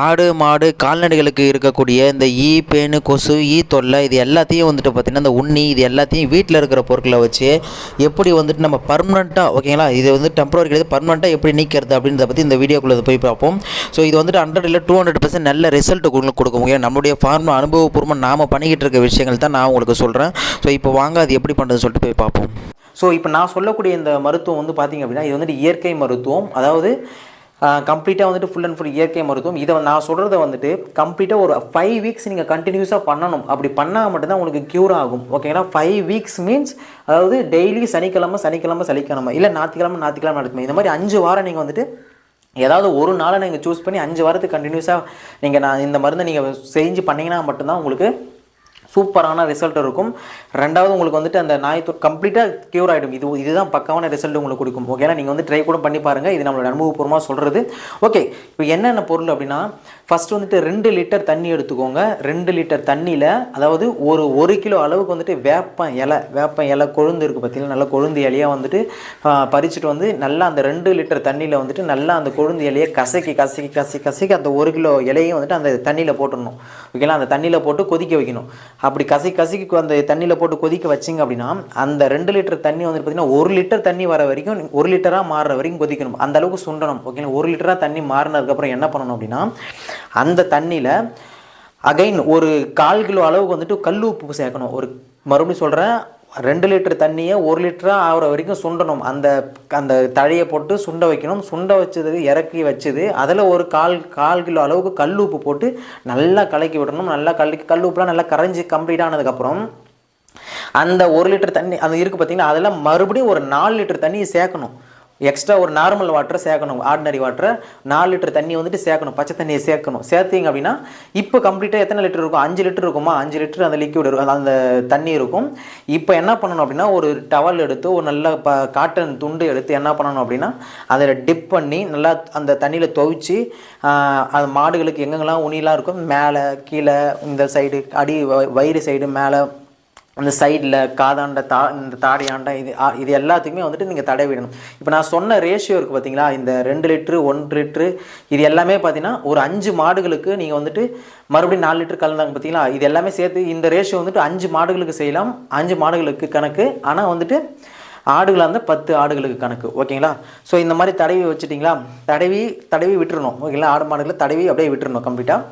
ஆடு மாடு கால்நடைகளுக்கு இருக்கக்கூடிய இந்த ஈ பேனு கொசு ஈ தொல்லை இது எல்லாத்தையும் வந்துட்டு பார்த்திங்கன்னா இந்த உண்ணி இது எல்லாத்தையும் வீட்டில் இருக்கிற பொருட்களை வச்சு எப்படி வந்துட்டு நம்ம பர்மனெண்ட்டாக ஓகேங்களா இது வந்து டெம்பரரி கிடையாது பர்மனெண்ட்டாக எப்படி நீக்கிறது அப்படின்றத பற்றி இந்த வீடியோக்குள்ளே போய் பார்ப்போம். ஸோ இது வந்துட்டு ஹண்ட்ரட் இல்லை டூ ஹண்ட்ரட் பர்சன்ட் நல்ல ரிசல்ட் உங்களுக்கு கொடுக்கும் ஏன்னா நம்மளுடைய ஃபார்ம் அனுபவபூர்வமாக நாம் பண்ணிக்கிட்டு இருக்க விஷயங்கள் தான் நான் உங்களுக்கு சொல்கிறேன் ஸோ இப்போ வாங்க அது எப்படி பண்ணுறதுன்னு சொல்லிட்டு போய் பார்ப்போம். ஸோ இப்போ நான் சொல்லக்கூடிய இந்த மருத்துவம் வந்து பார்த்திங்க அப்படின்னா இது வந்துட்டு இயற்கை மருத்துவம். அதாவது கம்ப்ளீட்டாக வந்துட்டு ஃபுல் அண்ட் ஃபுல் இயற்கை மருத்துவம். இதை நான் சொல்கிறத வந்துட்டு கம்ப்ளீட்டாக ஒரு ஃபைவ் வீக்ஸ் நீங்கள் கண்டினியூஸாக பண்ணணும். அப்படி பண்ணால் மட்டும்தான் உங்களுக்கு க்யூர் ஆகும். ஓகேங்களா ஃபைவ் வீக்ஸ் மீன்ஸ் அதாவது டெய்லி சனிக்கிழமை சனிக்கிழமை சனிக்கிழமை. இல்லை ஞாத்திக்கிழமை ஞாத்திக்கிழமை நடக்குமே. இந்த மாதிரி அஞ்சு வாரம் நீங்கள் வந்துட்டு ஏதாவது ஒரு நாளை நீங்கள் சூஸ் பண்ணி அஞ்சு வாரத்துக்கு கண்டினியூஸாக நீங்கள் நான் இந்த மருந்தை நீங்கள் செஞ்சு பண்ணிங்கன்னா மட்டும்தான் உங்களுக்கு சூப்பரான ரிசல்ட் இருக்கும். ரெண்டாவது உங்களுக்கு வந்துட்டு அந்த நாய் தொ கம்ப்ளீட்டாக க்யூர் ஆகிடும் இது இதுதான் பக்காவான ரிசல்ட் உங்களுக்கு கொடுக்கும். ஓகேனா நீங்கள் வந்து ட்ரை கூட பண்ணி பாருங்கள் இது நம்மளோட அனுபவபூர்வமாக சொல்கிறது ஓகே இப்போ என்னென்ன பொருள் அப்படின்னா ஃபஸ்ட்டு வந்துட்டு ரெண்டு லிட்டர் தண்ணி எடுத்துக்கோங்க. ரெண்டு லிட்டர் தண்ணியில் அதாவது ஒரு ஒரு கிலோ அளவுக்கு வந்துட்டு வேப்பம் இலை வேப்பம் இலை கொழுந்து இருக்குது பார்த்தீங்கன்னா நல்லா கொழுந்து இலையாக வந்துட்டு பறிச்சுட்டு வந்து நல்லா அந்த ரெண்டு லிட்டர் தண்ணியில் வந்துட்டு நல்லா அந்த கொழுந்து இலையை கசக்கி கசக்கி கசக்கி கசக்கி அந்த ஒரு கிலோ இலையும் வந்துட்டு அந்த தண்ணியில் போட்டுடணும். ஓகேங்களா அந்த தண்ணியில் போட்டு கொதிக்க வைக்கணும். அப்படி கசி கசிக்கு அந்த தண்ணியில் போட்டு கொதிக்க வச்சிங்க அப்படின்னா அந்த ரெண்டு லிட்டர் தண்ணி வந்து பார்த்திங்கன்னா ஒரு லிட்டர் தண்ணி வர வரைக்கும் ஒரு லிட்டராக மாறுற வரைக்கும் கொதிக்கணும். அந்த அளவுக்கு சுண்டணும். ஓகேங்களா ஒரு லிட்டராக தண்ணி மாறினதுக்கப்புறம் என்ன பண்ணணும் அப்படின்னா அந்த தண்ணியில் அகைன் ஒரு கால் கிலோ அளவுக்கு வந்துட்டு கல் உப்பு சேர்க்கணும். ஒரு மறுபடியும் சொல்கிறேன் ரெண்டு லிட்டர் தண்ணியை ஒரு லிட்டராக ஆகிற வரைக்கும் சுண்டணும். அந்த அந்த தழையை போட்டு சுண்ட வைக்கணும். சுண்ட வச்சது இறக்கி வச்சது அதில் ஒரு கால் கால் கிலோ அளவுக்கு கல் உப்பு போட்டு நல்லா கலக்கி விடணும். நல்லா கலக்கி கல் உப்புலாம் நல்லா கரைஞ்சி கம்ப்ளீட் ஆனதுக்கப்புறம் அந்த ஒரு லிட்டர் தண்ணி அது இருக்குது பார்த்தீங்கன்னா அதெல்லாம் மறுபடியும் ஒரு நாலு லிட்டர் தண்ணியை சேர்க்கணும். எக்ஸ்ட்ரா ஒரு நார்மல் வாட்டரை சேர்க்கணும். ஆர்டினரி வாட்டரை நாலு லிட்டர் தண்ணி வந்துட்டு சேர்க்கணும். பச்சை தண்ணியை சேர்க்கணும். சேர்த்தீங்க அப்படின்னா இப்போ கம்ப்ளீட்டாக எத்தனை லிட்டர் இருக்கும்? அஞ்சு லிட்டர் இருக்குமா? அஞ்சு லிட்டர் அந்த லிக்விட் இருக்கும். அந்த தண்ணி இருக்கும். இப்போ என்ன பண்ணணும் அப்படின்னா ஒரு டவல் எடுத்து ஒரு நல்ல ப காட்டன் துண்டு எடுத்து என்ன பண்ணணும் அப்படின்னா அதில் டிப் பண்ணி நல்லா அந்த தண்ணியில் துவைச்சி அது மாடுகளுக்கு எங்கெங்கெல்லாம் உனிலாம் இருக்கும்? மேலே கீழே இந்த சைடு அடி வயிறு சைடு மேலே அந்த சைடில் காதாண்ட தா இந்த தாடியாண்ட இது இது எல்லாத்துக்குமே வந்துட்டு நீங்கள் தடை விடணும். இப்போ நான் சொன்ன ரேஷியோ இருக்குது பார்த்தீங்களா இந்த ரெண்டு லிட்ரு ஒன்று லிட்ரு இது எல்லாமே பார்த்தீங்கன்னா ஒரு அஞ்சு மாடுகளுக்கு நீங்கள் வந்துட்டு மறுபடியும் நாலு லிட்டர் கலந்தாங்க பார்த்தீங்களா இது எல்லாமே சேர்த்து இந்த ரேஷியோ வந்துட்டு அஞ்சு மாடுகளுக்கு செய்யலாம். அஞ்சு மாடுகளுக்கு கணக்கு. ஆனால் வந்துட்டு ஆடுகளாக இருந்தால் பத்து ஆடுகளுக்கு கணக்கு. ஓகேங்களா? ஸோ இந்த மாதிரி தடவி வச்சுட்டிங்களா? தடவி தடவி விட்டுறணும். ஓகேங்களா? ஆடு மாடுகளை தடவி அப்படியே விட்டுறணும் கம்ப்ளீட்டாக